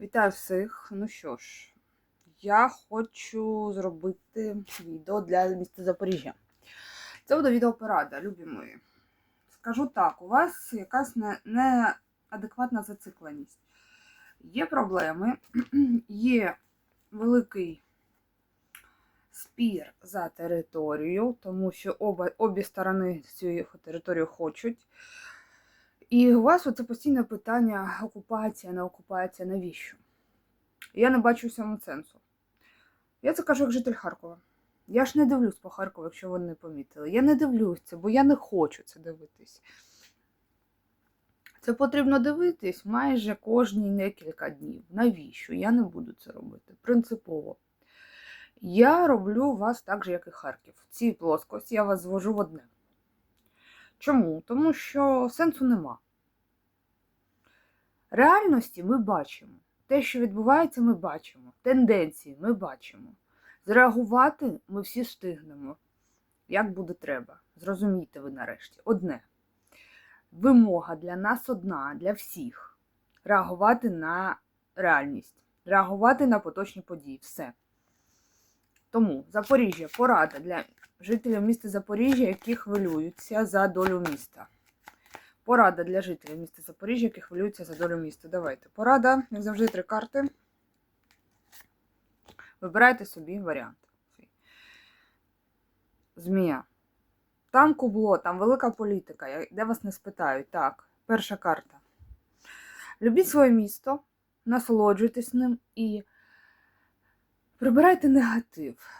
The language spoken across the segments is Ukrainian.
Вітаю всіх. Ну що ж, я хочу зробити відео для міста Запоріжжя. Це буде відео порада, любі мої. Скажу так, у вас якась не- неадекватна зацикленість. Є проблеми, є великий спір за територію, тому що оба, обі сторони цю територію хочуть. І у вас оце постійне питання окупація, не окупація, навіщо? Я не бачу в цьому сенсу. Я це кажу як житель Харкова. Я ж не дивлюсь по Харкову, якщо ви не помітили. Я не дивлюсь це, бо я не хочу це дивитись. Це потрібно дивитись майже кожні декілька днів. Навіщо? Я не буду це робити. Принципово. Я роблю вас так же, як і Харків. В цій плоскості я вас звожу в одне. Чому? Тому що сенсу нема. Реальності ми бачимо. Те, що відбувається, ми бачимо. Тенденції ми бачимо. Зреагувати ми всі встигнемо, як буде треба. Зрозумійте ви нарешті. Одне. Вимога для нас одна, для всіх. Реагувати на реальність, реагувати на поточні події. Все. Тому Запоріжжя порада для жителів міста Запоріжжя, які хвилюються за долю міста. Порада для жителів міста Запоріжжя, які хвилюються за долю міста. Давайте. Порада, як завжди, три карти. Вибирайте собі варіант. Змія. Там кубло, там велика політика, де вас не спитають. Так, перша карта. Любіть своє місто, насолоджуйтесь ним і прибирайте негатив.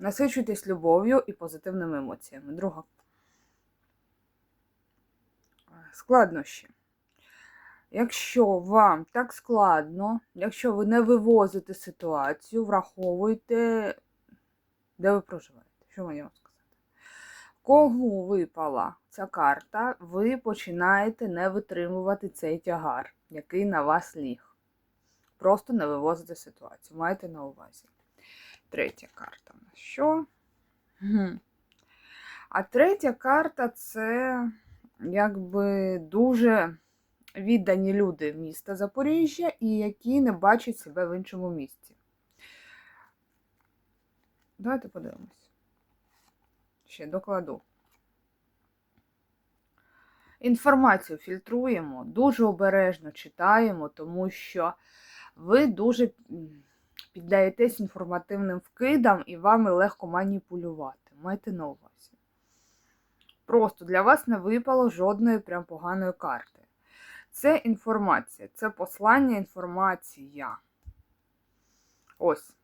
Насичуйтесь любов'ю і позитивними емоціями. Друга. Складнощі. Якщо вам так складно, якщо ви не вивозите ситуацію, враховуйте, де ви проживаєте. Що мені вам сказати? Кому випала ця карта, ви починаєте не витримувати цей тягар, який на вас ліг. Просто не вивозите ситуацію. Майте на увазі. Третя карта у що? А третя карта це якби дуже віддані люди міста Запоріжжя і які не бачать себе в іншому місці. Давайте подивимось. Ще докладу. Інформацію фільтруємо, дуже обережно читаємо, тому що ви дуже піддаєтесь інформативним вкидам і вами легко маніпулювати. Майте на увазі. Просто для вас не випало жодної прям поганої карти. Це інформація, це послання інформація. Ось.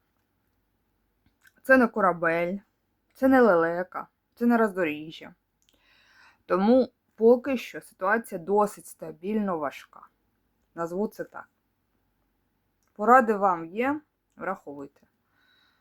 Це не корабель, це не лелека, це не роздоріжжя. Тому поки що ситуація досить стабільно важка. Назву це так. Поради вам є, враховуйте.